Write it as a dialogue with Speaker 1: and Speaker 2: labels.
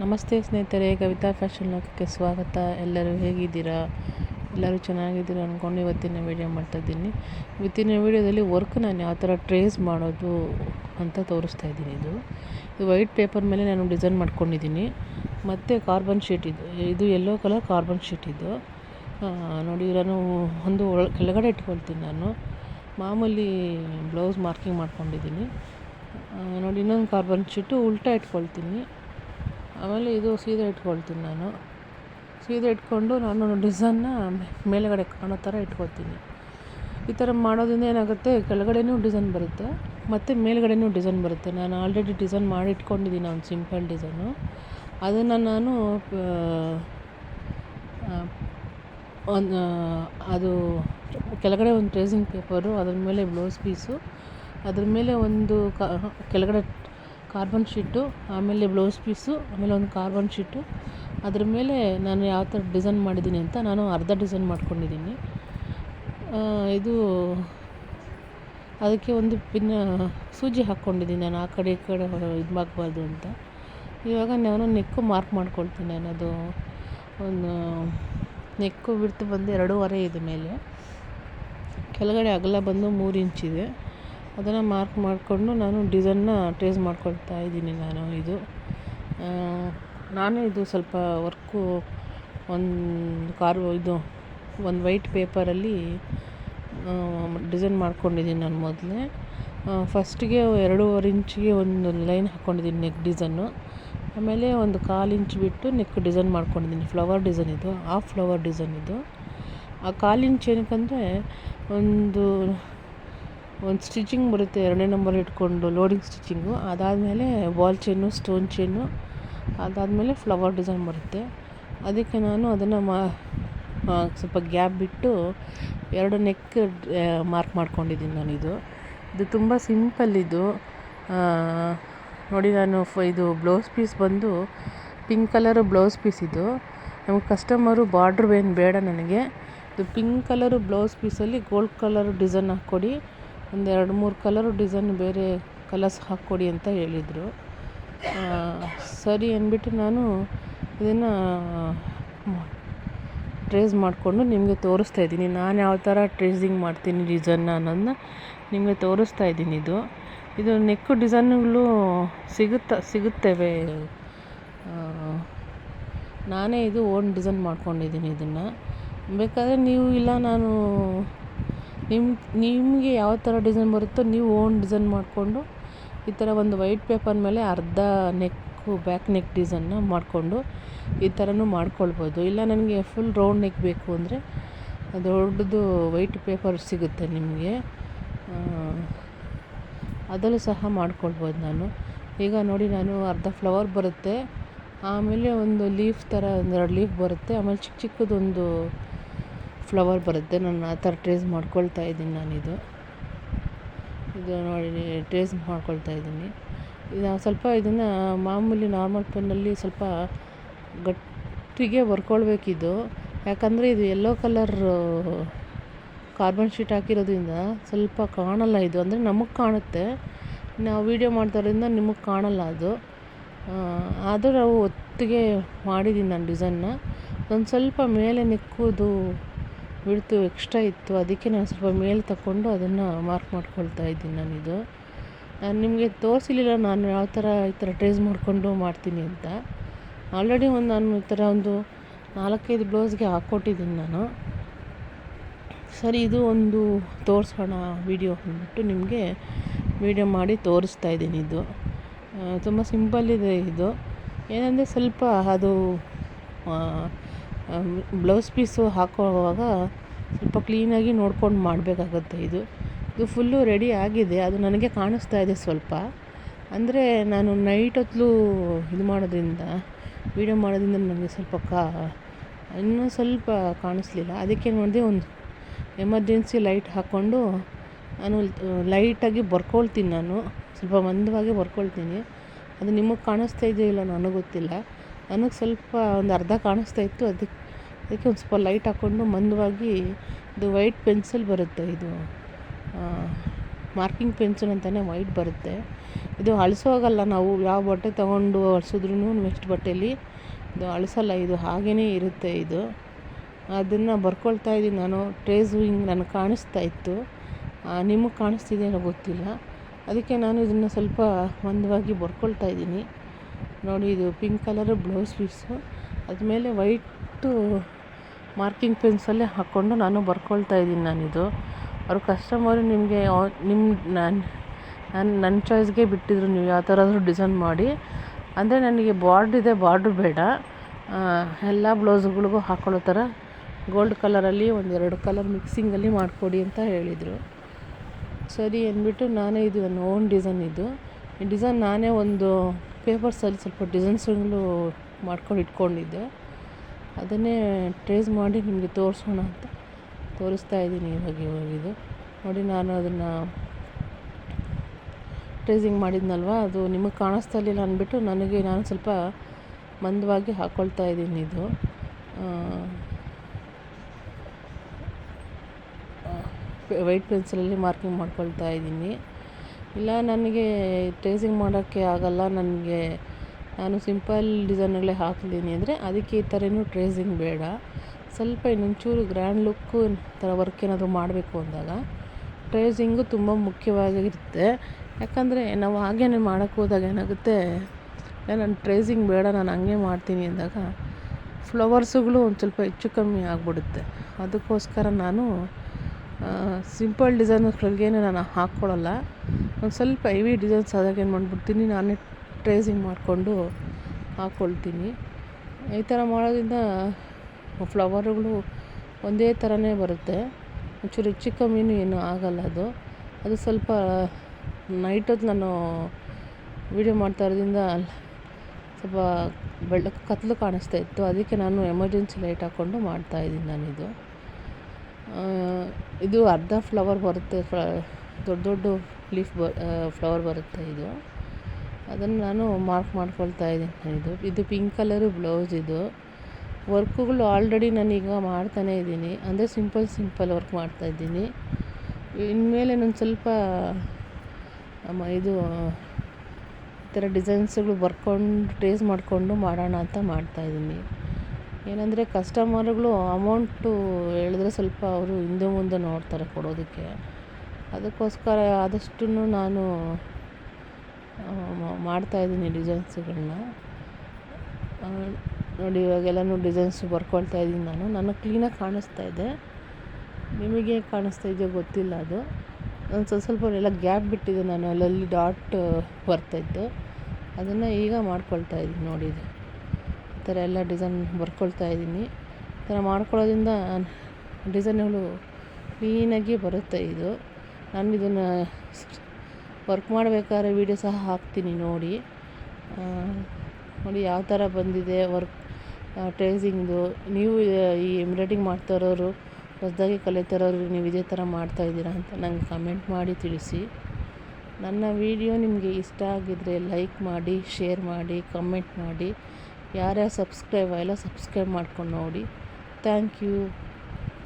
Speaker 1: ನಮಸ್ತೆ ಸ್ನೇಹಿತರೆ, ಕವಿತಾ ಫ್ಯಾಷನ್ ಲೋಕಕ್ಕೆ ಸ್ವಾಗತ. ಎಲ್ಲರೂ ಹೇಗಿದ್ದೀರಾ? ಎಲ್ಲರೂ ಚೆನ್ನಾಗಿದ್ದೀರಾ ಅಂದ್ಕೊಂಡು ಇವತ್ತಿನ ವೀಡಿಯೋ ಮಾಡ್ತಾಯಿದ್ದೀನಿ ಇವತ್ತಿನ ವೀಡಿಯೋದಲ್ಲಿ ವರ್ಕ್ ನಾನು ಯಾವ ಥರ ಟ್ರೇಸ್ ಮಾಡೋದು ಅಂತ ತೋರಿಸ್ತಾ ಇದ್ದೀನಿ ಇದು. ಇದು ವೈಟ್ ಪೇಪರ್ ಮೇಲೆ ನಾನು ಡಿಸೈನ್ ಮಾಡ್ಕೊಂಡಿದ್ದೀನಿ. ಮತ್ತು ಕಾರ್ಬನ್ ಶೀಟ್ ಇದು. ಇದು ಯೆಲ್ಲೋ ಕಲರ್ ಕಾರ್ಬನ್ ಶೀಟ್ ಇದು. ನೋಡಿ, ನಾನು ಒಂದು ಒಳ, ಕೆಳಗಡೆ ಇಟ್ಕೊಳ್ತೀನಿ ನಾನು. ಮಾಮೂಲಿ ಬ್ಲೌಸ್ ಮಾರ್ಕಿಂಗ್ ಮಾಡ್ಕೊಂಡಿದ್ದೀನಿ. ನೋಡಿ, ಇನ್ನೊಂದು ಕಾರ್ಬನ್ ಶೀಟು ಉಲ್ಟಾ ಇಟ್ಕೊಳ್ತೀನಿ. ಆಮೇಲೆ ಇದು ಸೀದಾ ಇಟ್ಕೊಳ್ತೀನಿ ನಾನು. ಸೀದಾ ಇಟ್ಕೊಂಡು ನಾನು ಡಿಸೈನ್ನ ಮೇಲುಗಡೆ ಕಾಣೋ ಥರ ಇಟ್ಕೊಳ್ತೀನಿ. ಈ ಥರ ಮಾಡೋದ್ರಿಂದ ಏನಾಗುತ್ತೆ, ಕೆಳಗಡೆನೂ ಡಿಸೈನ್ ಬರುತ್ತೆ, ಮತ್ತು ಮೇಲುಗಡೆನೂ ಡಿಸೈನ್ ಬರುತ್ತೆ. ನಾನು ಆಲ್ರೆಡಿ ಡಿಸೈನ್ ಮಾಡಿ ಇಟ್ಕೊಂಡಿದ್ದೀನಿ ಒಂದು ಸಿಂಪಲ್ ಡಿಸೈನು. ಅದನ್ನು ನಾನು ಒಂದು ಅದು ಕೆಳಗಡೆ ಒಂದು ಟ್ರೇಸಿಂಗ್ ಪೇಪರು, ಅದ್ರ ಮೇಲೆ ಬ್ಲೌಸ್ ಪೀಸು, ಅದ್ರ ಮೇಲೆ ಒಂದು ಕ, ಕೆಳಗಡೆ ಕಾರ್ಬನ್ ಶೀಟು ಆಮೇಲೆ ಬ್ಲೌಸ್ ಪೀಸು ಆಮೇಲೆ ಒಂದು ಕಾರ್ಬನ್ ಶೀಟು ಅದ್ರ ಮೇಲೆ ನಾನು ಯಾವ ಥರ ಡಿಸೈನ್ ಮಾಡಿದ್ದೀನಿ ಅಂತ ನಾನು ಅರ್ಧ ಡಿಸೈನ್ ಮಾಡ್ಕೊಂಡಿದ್ದೀನಿ. ಇದು ಅದಕ್ಕೆ ಒಂದು ಪಿನ್ ಸೂಜಿ ಹಾಕ್ಕೊಂಡಿದ್ದೀನಿ ನಾನು, ಆ ಕಡೆ ಈ ಕಡೆ ಇದು ಮಾಡಬಾರ್ದು ಅಂತ. ಇವಾಗ ನಾನು ನೆಕ್ಕು ಮಾರ್ಕ್ ಮಾಡ್ಕೊಳ್ತೀನಿ ನಾನು, ಅದು ಒಂದು ನೆಕ್ಕು ಬಿಡ್ತು ಬಂದು ಎರಡೂವರೆ ಇದೆ ಮೇಲೆ. ಕೆಳಗಡೆ ಅಗಲ ಬಂದು ಮೂರು ಇಂಚಿದೆ ಅದನ್ನು ಮಾರ್ಕ್ ಮಾಡಿಕೊಂಡು ನಾನು ಡಿಸೈನ್ನ ಟ್ರೇಸ್ ಮಾಡ್ಕೊಳ್ತಾ ಇದ್ದೀನಿ ನಾನು ಇದು. ನಾನು ಇದು ಸ್ವಲ್ಪ ವರ್ಕು ಒಂದು ಕಾರ್ ಇದು, ಒಂದು ವೈಟ್ ಪೇಪರಲ್ಲಿ ಡಿಸೈನ್ ಮಾಡ್ಕೊಂಡಿದ್ದೀನಿ ನಾನು ಮೊದಲೇ. ಫಸ್ಟಿಗೆ ಎರಡೂವರೆ ಇಂಚಿಗೆ ಒಂದು ಲೈನ್ ಹಾಕ್ಕೊಂಡಿದ್ದೀನಿ ನೆಕ್ ಡಿಸೈನು ಆಮೇಲೆ ಒಂದು ಕಾಲು ಇಂಚ್ ಬಿಟ್ಟು ನೆಕ್ ಡಿಸೈನ್ ಮಾಡ್ಕೊಂಡಿದ್ದೀನಿ ಫ್ಲವರ್ ಡಿಸೈನ್ ಇದು ಆ ಫ್ಲವರ್ ಡಿಸೈನ್ ಇದು. ಆ ಕಾಲು ಇಂಚ್ ಏನಕ್ಕಂದರೆ ಒಂದು ಒಂದು ಸ್ಟಿಚಿಂಗ್ ಬರುತ್ತೆ, ಎರಡನೇ ನಂಬರ್ ಇಟ್ಕೊಂಡು ಲೋಡಿಂಗ್ ಸ್ಟಿಚಿಂಗು ಅದಾದಮೇಲೆ ವಾಲ್ ಚೈನು ಸ್ಟೋನ್ ಚೈನು ಅದಾದಮೇಲೆ ಫ್ಲವರ್ ಡಿಸೈನ್ ಬರುತ್ತೆ. ಅದಕ್ಕೆ ನಾನು ಅದನ್ನು ಮಾ ಸ್ವಲ್ಪ ಗ್ಯಾಪ್ ಬಿಟ್ಟು ಎರಡು ನೆಕ್ ಮಾರ್ಕ್ ಮಾಡ್ಕೊಂಡಿದ್ದೀನಿ ನಾನು ಇದು. ಇದು ತುಂಬ ಸಿಂಪಲ್ ಇದು. ನೋಡಿ ನಾನು ಫ, ಇದು ಬ್ಲೌಸ್ ಪೀಸ್ ಬಂದು ಪಿಂಕ್ ಕಲರು ಬ್ಲೌಸ್ ಪೀಸ್ ಇದು. ನಮಗೆ ಕಸ್ಟಮರು ಬಾರ್ಡ್ರ್ ಏನು ಬೇಡ ನನಗೆ. ಇದು ಪಿಂಕ್ ಕಲರು ಬ್ಲೌಸ್ ಪೀಸಲ್ಲಿ ಗೋಲ್ಡ್ ಕಲರ್ ಡಿಸೈನ್ ಹಾಕ್ಕೊಡಿ. ಒಂದು ಎರಡು ಮೂರು ಕಲರು ಡಿಸೈನ್ ಬೇರೆ ಕಲರ್ಸ್ ಹಾಕ್ಕೊಡಿ ಅಂತ ಹೇಳಿದರು. ಸರಿ ಅಂದ್ಬಿಟ್ಟು ನಾನು ಇದನ್ನು ಟ್ರೇಸ್ ಮಾಡಿಕೊಂಡು ನಿಮಗೆ ತೋರಿಸ್ತಾ ಇದ್ದೀನಿ. ನಾನು ಯಾವ ಥರ ಟ್ರೇಸಿಂಗ್ ಮಾಡ್ತೀನಿ ಡಿಸೈನ್ನ ಅನ್ನೋದನ್ನ ನಿಮಗೆ ತೋರಿಸ್ತಾ ಇದ್ದೀನಿ ಇದು. ಇದು ನೆಕ್ಕು ಡಿಸೈನ್ಗಳು ಸಿಗುತ್ತಾ, ಸಿಗುತ್ತವೆ. ನಾನೇ ಇದು ಓನ್ ಡಿಸೈನ್ ಮಾಡ್ಕೊಂಡಿದ್ದೀನಿ ಇದನ್ನು. ಬೇಕಾದರೆ ನೀವು ಇಲ್ಲ ನಾನು ನಿಮ್ಮ ನಿಮಗೆ ಯಾವ ಥರ ಡಿಸೈನ್ ಬರುತ್ತೋ ನೀವು ಓನ್ ಡಿಸೈನ್ ಮಾಡಿಕೊಂಡು ಈ ಥರ ಒಂದು ವೈಟ್ ಪೇಪರ್ ಮೇಲೆ ಅರ್ಧ ನೆಕ್ಕು ಬ್ಯಾಕ್ ನೆಕ್ ಡಿಸೈನ್ನ ಮಾಡಿಕೊಂಡು ಈ ಥರನೂ ಮಾಡ್ಕೊಳ್ಬೋದು. ಇಲ್ಲ ನನಗೆ ಫುಲ್ ರೌಂಡ್ ನೆಕ್ ಬೇಕು ಅಂದರೆ ದೊಡ್ಡದು ವೈಟ್ ಪೇಪರ್ ಸಿಗುತ್ತೆ ನಿಮಗೆ. ಅದರಲ್ಲೂ ಸಹ ಮಾಡ್ಕೊಳ್ಬೋದು ನಾನು. ಈಗ ನೋಡಿ ನಾನು ಅರ್ಧ ಫ್ಲವರ್ ಬರುತ್ತೆ. ಆಮೇಲೆ ಒಂದು ಲೀಫ್ ಥರ, ಒಂದೆರಡು ಲೀಫ್ ಬರುತ್ತೆ. ಆಮೇಲೆ ಚಿಕ್ಕ ಚಿಕ್ಕದೊಂದು ಫ್ಲವರ್ ಬರುತ್ತೆ. ನಾನು ಆ ಥರ ಟ್ರೇಸ್ ಮಾಡ್ಕೊಳ್ತಾ ಇದ್ದೀನಿ ನಾನಿದು. ಇದು ನೋಡಿ, ಟ್ರೇಸ್ ಮಾಡ್ಕೊಳ್ತಾ ಇದ್ದೀನಿ. ಇದು ಸ್ವಲ್ಪ ಇದನ್ನು ಮಾಮೂಲಿ ನಾರ್ಮಲ್ ಪೆನ್ನಲ್ಲಿ ಸ್ವಲ್ಪ ಗಟ್ಟಿಗೆ ಬರ್ಕೊಳ್ಬೇಕಿದು. ಯಾಕಂದರೆ ಇದು ಯೆಲ್ಲೋ ಕಲರ್ ಕಾರ್ಬನ್ ಶೀಟ್ ಹಾಕಿರೋದ್ರಿಂದ ಸ್ವಲ್ಪ ಕಾಣಲ್ಲ ಇದು. ಅಂದರೆ ನಮಗೆ ಕಾಣುತ್ತೆ. ನಾವು ವೀಡಿಯೋ ಮಾಡ್ತಾರಿಂದ ನಿಮಗೆ ಕಾಣಲ್ಲ ಅದು. ಆದರೂ ನಾವು ಒತ್ತಿಗೆ ಮಾಡಿದ್ದೀನಿ ನಾನು ಡಿಸೈನ್ನ ಒಂದು ಸ್ವಲ್ಪ ಮೇಲೆ ನೆಕ್ಕುದು ಬಿಡ್ತು ಎಕ್ಸ್ಟ್ರಾ ಇತ್ತು. ಅದಕ್ಕೆ ನಾನು ಸ್ವಲ್ಪ ಮೇಲೆ ತಗೊಂಡು ಅದನ್ನು ಮಾರ್ಕ್ ಮಾಡ್ಕೊಳ್ತಾ ಇದ್ದೀನಿ ನಾನಿದು. ನಾನು ನಿಮಗೆ ತೋರಿಸಲಿಲ್ಲ ನಾನು ಯಾವ ಥರ ಈ ಥರ ಟ್ರೇಸ್ ಮಾಡಿಕೊಂಡು ಮಾಡ್ತೀನಿ ಅಂತ. ಆಲ್ರೆಡಿ ಒಂದು ನಾನು ಈ ಥರ ಒಂದು ನಾಲ್ಕೈದು ಬ್ಲೌಸ್ಗೆ ಹಾಕ್ಕೊಟ್ಟಿದ್ದೀನಿ ನಾನು. ಸರಿ, ಇದು ಒಂದು ತೋರಿಸೋಣ ವೀಡಿಯೋ ಅಂದ್ಬಿಟ್ಟು ನಿಮಗೆ ವಿಡಿಯೋ ಮಾಡಿ ತೋರಿಸ್ತಾ ಇದ್ದೀನಿ ಇದು. ತುಂಬ ಸಿಂಪಲ್ ಇದೆ ಇದು. ಏನಂದರೆ ಸ್ವಲ್ಪ ಅದು ಬ್ಲೌಸ್ ಪೀಸು ಹಾಕೋವಾಗ ಸ್ವಲ್ಪ ಕ್ಲೀನಾಗಿ ನೋಡ್ಕೊಂಡು ಮಾಡಬೇಕಾಗತ್ತೆ ಇದು. ಇದು ಫುಲ್ಲು ರೆಡಿ ಆಗಿದೆ. ಅದು ನನಗೆ ಕಾಣಿಸ್ತಾ ಇದೆ ಸ್ವಲ್ಪ. ಅಂದರೆ ನಾನು ನೈಟ್ ಹೊತ್ತು ಇದು ಮಾಡೋದ್ರಿಂದ, ವೀಡಿಯೋ ಮಾಡೋದ್ರಿಂದ ನನಗೆ ಸ್ವಲ್ಪ ಕಾ, ಇನ್ನೂ ಸ್ವಲ್ಪ ಕಾಣಿಸ್ಲಿಲ್ಲ. ಅದಕ್ಕೆ ಮಾಡಿದೆ ಒಂದು ಎಮರ್ಜೆನ್ಸಿ ಲೈಟ್ ಹಾಕ್ಕೊಂಡು ನಾನು ಲೈಟಾಗಿ ಬರ್ಕೊಳ್ತೀನಿ ನಾನು. ಸ್ವಲ್ಪ ಮಂದವಾಗಿ ಬರ್ಕೊಳ್ತೀನಿ. ಅದು ನಿಮಗೆ ಕಾಣಿಸ್ತಾ ಇದೆಯೋ ಇಲ್ಲ ನನಗೆ ಗೊತ್ತಿಲ್ಲ. ನನಗೆ ಸ್ವಲ್ಪ ಒಂದು ಅರ್ಧ ಕಾಣಿಸ್ತಾ ಇತ್ತು. ಅದಕ್ಕೆ ಅದಕ್ಕೆ ಒಂದು ಸ್ವಲ್ಪ ಲೈಟ್ ಹಾಕ್ಕೊಂಡು ಮಂದವಾಗಿ ಇದು ವೈಟ್ ಪೆನ್ಸಿಲ್ ಬರುತ್ತೆ ಇದು. ಮಾರ್ಕಿಂಗ್ ಪೆನ್ಸಿಲ್ ಅಂತಲೇ ವೈಟ್ ಬರುತ್ತೆ. ಇದು ಅಳಿಸೋಗಲ್ಲ ನಾವು ಯಾವ ಬಟ್ಟೆ ತೊಗೊಂಡು ಅಳಿಸಿದ್ರೂ ನೆಕ್ಸ್ಟ್ ಬಟ್ಟೆಯಲ್ಲಿ ಇದು ಅಳಿಸಲ್ಲ, ಇದು ಹಾಗೇ ಇರುತ್ತೆ ಇದು. ಅದನ್ನು ಬರ್ಕೊಳ್ತಾ ಇದ್ದೀನಿ ನಾನು. ಟ್ರೇಸು ಹಿಂಗೆ ನನಗೆ ಕಾಣಿಸ್ತಾ ಇತ್ತು. ನಿಮಗೆ ಕಾಣಿಸ್ತಿದೆಯೋ ಗೊತ್ತಿಲ್ಲ. ಅದಕ್ಕೆ ನಾನು ಇದನ್ನು ಸ್ವಲ್ಪ ಮಂದವಾಗಿ ಬರ್ಕೊಳ್ತಾ ಇದ್ದೀನಿ. ನೋಡಿ, ಇದು ಪಿಂಕ್ ಕಲರ್ ಬ್ಲೌಸ್ ಪೀಸು ಅದ್ಮೇಲೆ ವೈಟು ಮಾರ್ಕಿಂಗ್ ಪೆನ್ಸಲ್ಲೇ ಹಾಕ್ಕೊಂಡು ನಾನು ಬರ್ಕೊಳ್ತಾ ಇದ್ದೀನಿ ನಾನಿದು. ಅವ್ರ ಕಸ್ಟಮರು ನಿಮಗೆ ನಿಮ್ಮ ನಾನು ನನ್ನ ನನ್ನ ಚಾಯ್ಸ್ಗೆ ಬಿಟ್ಟಿದ್ರು ನೀವು ಯಾವ ಥರ ಆದರೂ ಡಿಸೈನ್ ಮಾಡಿ. ಅಂದರೆ ನನಗೆ ಬಾರ್ಡ್ರ್ ಇದೆ ಬಾರ್ಡ್ರ್ ಬೇಡ. ಎಲ್ಲ ಬ್ಲೌಸ್ಗಳಿಗೂ ಹಾಕೊಳ್ಳೋ ಥರ ಗೋಲ್ಡ್ ಕಲರಲ್ಲಿ ಒಂದೆರಡು ಕಲರ್ ಮಿಕ್ಸಿಂಗಲ್ಲಿ ಮಾಡಿಕೊಡಿ ಅಂತ ಹೇಳಿದರು. ಸರಿ ಅಂದ್ಬಿಟ್ಟು ನಾನೇ ಇದು ನನ್ನ ಓನ್ ಡಿಸೈನ್ ಇದು. ಈ ಡಿಸೈನ್ ನಾನೇ ಒಂದು ಪೇಪರ್ಸಲ್ಲಿ ಸ್ವಲ್ಪ ಡಿಸೈನ್ಸ್ಗಳು ಮಾಡ್ಕೊಂಡು ಇಟ್ಕೊಂಡಿದ್ದೆ. ಅದನ್ನೇ ಟ್ರೇಸ್ ಮಾಡಿ ನಿಮಗೆ ತೋರಿಸೋಣ ಅಂತ ತೋರಿಸ್ತಾ ಇದ್ದೀನಿ ಇವಾಗ ಇವಾಗಿದು ನೋಡಿ ನಾನು ಅದನ್ನು ಟ್ರೇಸಿಂಗ್ ಮಾಡಿದ್ನಲ್ವ? ಅದು ನಿಮಗೆ ಕಾಣಿಸ್ತಾ ಇರಲಿಲ್ಲ ಅಂದ್ಬಿಟ್ಟು ನನಗೆ ನಾನು ಸ್ವಲ್ಪ ಮಂದವಾಗಿ ಹಾಕ್ಕೊಳ್ತಾ ಇದ್ದೀನಿ ಇದು. ವೈಟ್ ಪೆನ್ಸಿಲಲ್ಲಿ ಮಾರ್ಕಿಂಗ್ ಮಾಡ್ಕೊಳ್ತಾ ಇದ್ದೀನಿ. ಇಲ್ಲ, ನನಗೆ ಟ್ರೇಸಿಂಗ್ ಮಾಡೋಕ್ಕೆ ಆಗೋಲ್ಲ. ನನಗೆ, ನಾನು ಸಿಂಪಲ್ ಡಿಸೈನ್ಗಳೇ ಹಾಕ್ತೀನಿ ಅಂದರೆ ಅದಕ್ಕೆ ಈ ಥರನೂ ಟ್ರೇಸಿಂಗ್ ಬೇಡ. ಸ್ವಲ್ಪ ಇನ್ನೊಂಚೂರು ಗ್ರ್ಯಾಂಡ್ ಲುಕ್ಕು ಥರ ವರ್ಕ್ ಏನಾದರೂ ಮಾಡಬೇಕು ಅಂದಾಗ ಟ್ರೇಸಿಂಗು ತುಂಬ ಮುಖ್ಯವಾಗಿರುತ್ತೆ. ಯಾಕಂದರೆ ನಾವು ಹಾಗೇ ಮಾಡೋಕ್ಕೆ ಹೋದಾಗ ಏನಾಗುತ್ತೆ ನಾನು ಟ್ರೇಸಿಂಗ್ ಬೇಡ, ನಾನು ಹಂಗೆ ಮಾಡ್ತೀನಿ ಅಂದಾಗ ಫ್ಲವರ್ಸುಗಳು ಒಂದು ಸ್ವಲ್ಪ ಹೆಚ್ಚು ಕಮ್ಮಿ ಆಗಿಬಿಡುತ್ತೆ. ಅದಕ್ಕೋಸ್ಕರ ನಾನು ಸಿಂಪಲ್ ಡಿಸೈನ್ಗಳಿಗೆ ನಾನು ಹಾಕ್ಕೊಳ್ಳಲ್ಲ ಒಂದು ಸ್ವಲ್ಪ ಹೆವಿ ಡಿಸೈನ್ಸ್ ಆದಾಗ ಏನು ಮಾಡಿಬಿಡ್ತೀನಿ, ನಾನೇ ಟ್ರೇಸಿಂಗ್ ಮಾಡಿಕೊಂಡು ಹಾಕ್ಕೊಳ್ತೀನಿ ಈ ಥರ ಮಾಡೋದ್ರಿಂದ ಫ್ಲವರ್ಗಳು ಒಂದೇ ಥರನೇ ಬರುತ್ತೆ. ಒಂಚೂರು ಹೆಚ್ಚು ಕಮ್ಮಿನೂ ಏನೂ ಆಗಲ್ಲ ಅದು. ಅದು ಸ್ವಲ್ಪ ನೈಟ್ ಹೊತ್ತು ನಾನು ವೀಡಿಯೋ ಮಾಡ್ತಾ ಇರೋದ್ರಿಂದ ಸ್ವಲ್ಪ ಬೆಳಕು ಕತ್ತಲು ಕಾಣಿಸ್ತಾ ಇತ್ತು. ಅದಕ್ಕೆ ನಾನು ಎಮರ್ಜೆನ್ಸಿ ಲೈಟ್ ಹಾಕ್ಕೊಂಡು ಮಾಡ್ತಾಯಿದ್ದೀನಿ ನಾನಿದು. ಇದು ಅರ್ಧ ಫ್ಲವರ್ ಬರುತ್ತೆ ದೊಡ್ಡ ದೊಡ್ಡ ಲೀಫ್ ಬ ಫ್ಲವರ್ ಬರುತ್ತೆ ಇದು. ಅದನ್ನು ನಾನು ಮಾರ್ಕ್ ಮಾಡ್ಕೊಳ್ತಾ ಇದ್ದೀನಿ ಇದು. ಇದು ಪಿಂಕ್ ಕಲರು ಬ್ಲೌಸ್ ಇದು. ವರ್ಕುಗಳು ಆಲ್ರೆಡಿ ನಾನೀಗ ಮಾಡ್ತಾನೇ ಇದ್ದೀನಿ. ಅಂದರೆ ಸಿಂಪಲ್ ಸಿಂಪಲ್ ವರ್ಕ್ ಮಾಡ್ತಾ ಇದ್ದೀನಿ. ಇನ್ಮೇಲೆ ನಾನು ಸ್ವಲ್ಪ ಇದು, ಈ ಥರ ಡಿಸೈನ್ಸ್ಗಳು ಬರ್ಕೊಂಡು ಟ್ರೇಸ್ ಮಾಡಿಕೊಂಡು ಮಾಡೋಣ ಅಂತ ಮಾಡ್ತಾಯಿದ್ದೀನಿ ಏನಂದರೆ ಕಸ್ಟಮರ್ಗಳು ಅಮೌಂಟು ಹೇಳಿದ್ರೆ ಸ್ವಲ್ಪ ಅವರು ಹಿಂದೆ ಮುಂದೆ ನೋಡ್ತಾರೆ ಕೊಡೋದಕ್ಕೆ. ಅದಕ್ಕೋಸ್ಕರ ಆದಷ್ಟು ನಾನು ಮಾಡ್ತಾ ಇದ್ದೀನಿ ಡಿಸೈನ್ಸ್ಗಳನ್ನ ನೋಡಿ ಇವಾಗೆಲ್ಲನೂ ಡಿಸೈನ್ಸ್ ಬರ್ಕೊಳ್ತಾ ಇದ್ದೀನಿ ನಾನು. ನನಗೆ ಕ್ಲೀನಾಗಿ ಕಾಣಿಸ್ತಾ ಇದೆ. ನಿಮಗೆ ಕಾಣಿಸ್ತಾ ಇದೆಯೋ ಗೊತ್ತಿಲ್ಲ ಅದು. ನಾನು ಸ್ವಲ್ಪ ಸ್ವಲ್ಪ ಎಲ್ಲ ಗ್ಯಾಪ್ ಬಿಟ್ಟಿದೆ ನಾನು. ಅಲ್ಲಲ್ಲಿ ಡಾಟ್ ಬರ್ತಾಯಿತ್ತು ಅದನ್ನು ಈಗ ಮಾಡ್ಕೊಳ್ತಾ ಇದ್ದೀನಿ ನೋಡಿ ಇದು. ಈ ಥರ ಎಲ್ಲ ಡಿಸೈನ್ ಬರ್ಕೊಳ್ತಾ ಇದ್ದೀನಿ. ಈ ಥರ ಮಾಡ್ಕೊಳ್ಳೋದ್ರಿಂದ ಡಿಸೈನ್ಗಳು ಕ್ಲೀನಾಗಿ ಬರುತ್ತೆ ಇದು. ನಾನು ಇದನ್ನು ವರ್ಕ್ ಮಾಡಬೇಕಾದ್ರೆ ವೀಡಿಯೋ ಸಹ ಹಾಕ್ತೀನಿ ನೋಡಿ. ನೋಡಿ ಯಾವ ಥರ ಬಂದಿದೆ ವರ್ಕ್ ಟ್ರೇಸಿಂಗ್ದು. ನೀವು ಈ ಎಂಬ್ರಾಯ್ಡಿಂಗ್ ಮಾಡ್ತಾ ಇರೋರು ಹೊಸದಾಗಿ ಕಲಿತಾ ಇರೋರು ನೀವು ಇದೇ ಥರ ಮಾಡ್ತಾ ಇದ್ದೀರಾ ಅಂತ ನಂಗೆ ಕಮೆಂಟ್ ಮಾಡಿ ತಿಳಿಸಿ. ನನ್ನ ವಿಡಿಯೋ ನಿಮಗೆ ಇಷ್ಟ ಆಗಿದ್ದರೆ ಲೈಕ್ ಮಾಡಿ, ಶೇರ್ ಮಾಡಿ, ಕಮೆಂಟ್ ಮಾಡಿ. ಯಾರ್ಯಾರು ಸಬ್ಸ್ಕ್ರೈಬ್ ಆಗಿಲ್ಲ ಸಬ್ಸ್ಕ್ರೈಬ್ ಮಾಡ್ಕೊಂಡು ನೋಡಿ. Thank you.